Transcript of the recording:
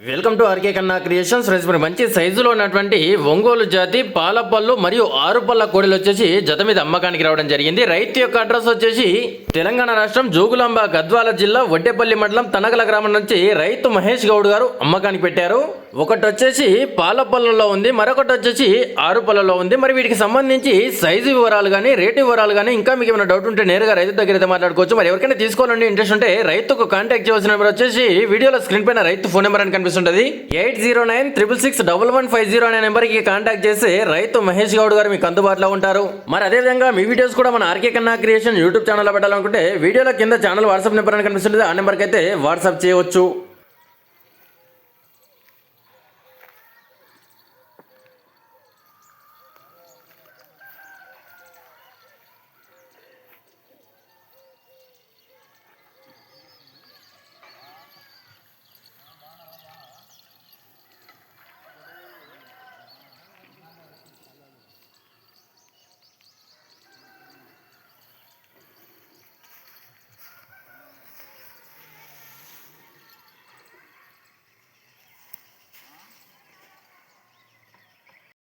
Welcome to RK Kanna creations friends మరి మంచి సైజులో ఉన్నటువంటి ఒంగోలు జాతి పాలపళ్ళు మరియు ఆరు పళ్ళ కోడలు వచ్చేసి జత మీద అమ్మకానికి రావడం జరిగింది. రైతు యొక్క అడ్రస్ వచ్చేసి తెలంగాణ రాష్ట్రం జోగులాంబ గద్వాల జిల్లా వడ్డేపల్లి మండలం తనకల గ్రామం నుంచి రైతు మహేష్ గౌడ్ గారు అమ్మకానికి పెట్టారు. ఒకటి వచ్చేసి పాలపల్లలో ఉంది మరొకటి వచ్చేసి ఆరు పళ్ళలో ఉంది. మరి వీటికి సంబంధించి సైజు వివరాలు కానీ రేటు వివరాలు కానీ ఇంకా మీకు ఏమైనా డౌట్ ఉంటే నేరుగా రైతు దగ్గర అయితే మాట్లాడుకోవచ్చు. మరి ఎవరికైనా తీసుకోవాలంటే ఇంట్రెస్ట్ ఉంటే రైతుకు కాంటాక్ట్ చేయాల్సిన నెంబర్ వచ్చేసి వీడియోలో స్క్రీన్ పైన రైతు ఫోన్ నెంబర్ అని కనిపిస్తుంటుంది. Eight zero nine triple six double one five zero అనే నెంబర్కి కాంటాక్ట్ చేసి రైతు మహేష్ గౌడ్ గారు మీకు అందుబాటులో ఉంటారు. మరి అదేవిధంగా మీ వీడియోస్ కూడా మన ఆర్కే కన్నా క్రియేషన్ యూట్యూబ్ ఛానల్లో పెట్టాలనుకుంటే వీడియోలో కింద ఛానల్ వాట్సాప్ నెంబర్ అని కనిపిస్తుంది ఆ నెంబర్కి అయితే వాట్సాప్ చేయవచ్చు.